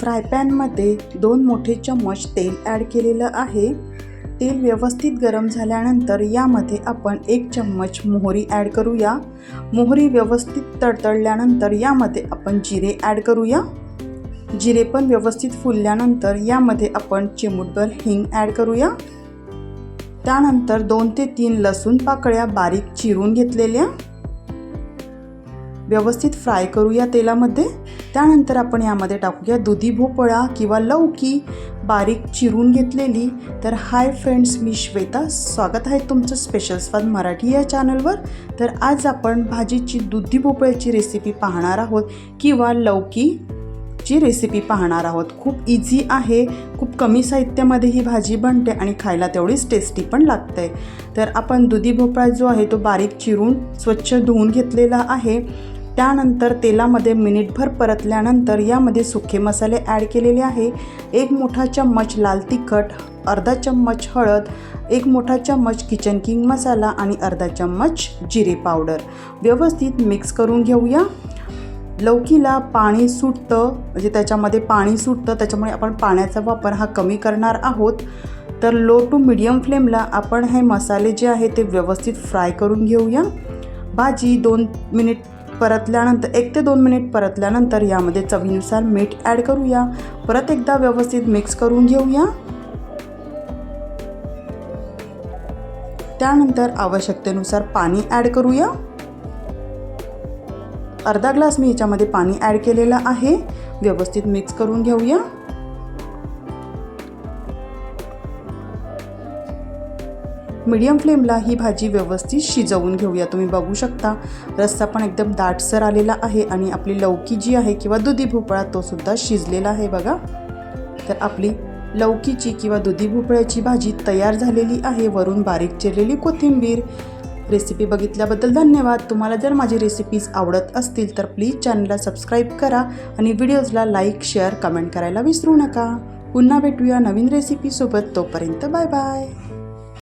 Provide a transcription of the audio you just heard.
Fry पॅनमध्ये दोन मोठे चम्मच तेल ॲड केलेलं आहे. तेल व्यवस्थित गरम झाल्यानंतर यामध्ये आपण एक चम्मच मोहरी ॲड करूया. मोहरी व्यवस्थित तडतडल्यानंतर यामध्ये आपण जिरे ॲड करूया. जिरे पण व्यवस्थित फुलल्यानंतर यामध्ये आपण चिमूटभर हिंग ॲड करूया. त्यानंतर दोन ते तीन लसूण पाकळ्या बारीक चिरून घेतलेल्या. व्यवस्थित फ्राय करूया तेलामध्ये. त्यानंतर आपण यामध्ये टाकूया दुधी भोपळा किंवा लौकी बारीक चिरून घेतलेली. तर हाय फ्रेंड्स मी श्वेता. स्वागत आहे तुमचं स्पेशल स्वाद मराठी या चॅनलवर तर आज आपण भाजीची दुधी भोपळ्याची रेसिपी पाहणार आहोत किंवा लौकी ची रेसिपी पाहणार आहोत. खूप इझी आहे खूप कमी साहित्यामध्ये ही भाजी बनते आणि खायला तेवढीच टेस्टी पण लागते. तर आपण दुधी भोपळा जो आहे तो बारीक चिरून स्वच्छ धुवून घेतलेला आहे. त्यानंतर तेलामध्ये मिनिटभर परतल्यानंतर यामध्ये सुखे मसाले ॲड केलेले आहे. एक मोठा चम्मच लाल तिखट अर्धा चम्मच हळद एक मोठा चम्मच किचन किंग मसाला आणि अर्धा चम्मच जिरे पावडर. व्यवस्थित मिक्स करून घेऊया. लौकीला पाणी सुटतं म्हणजे त्याच्यामध्ये पाणी सुटतं त्याच्यामुळे आपण पाण्याचा वापर हा कमी करणार आहोत. तर लो टू मिडियम फ्लेमला आपण हे मसाले जे आहे ते व्यवस्थित फ्राय करून घेऊया. भाजी दोन मिनिट परतल्यानंतर एक ते दोन मिनिट परतल्यानंतर यामध्ये चवीनुसार मीठ ॲड करूया. परत एकदा व्यवस्थित मिक्स करून घेऊया. त्यानंतर आवश्यकतेनुसार पाणी ॲड करूया. अर्धा ग्लास मी याच्यामध्ये पाणी ॲड केलेलं आहे. व्यवस्थित मिक्स करून घेऊया. मीडियम फ्लेमला ही भाजी व्यवस्थित शिजवून घेऊया. तुम्ही बघू शकता रस्सा पण एकदम दाटसर आलेला आहे आणि आपली लौकी जी आहे किंवा दुधी भोपळा तो सुद्धा शिजलेला आहे बघा. तर आपली लौकीची किंवा दुधी भोपळ्याची भाजी तयार झालेली आहे. वरून बारीक चिरलेली कोथिंबीर. रेसिपी बघितल्याबद्दल धन्यवाद. तुम्हाला जर माझी रेसिपीज आवडत असतील तर प्लीज चॅनलला सबस्क्राईब करा आणि व्हिडिओजला लाईक शेअर कमेंट करायला विसरू नका. पुन्हा भेटूया नवीन रेसिपीसोबत तोपर्यंत बाय बाय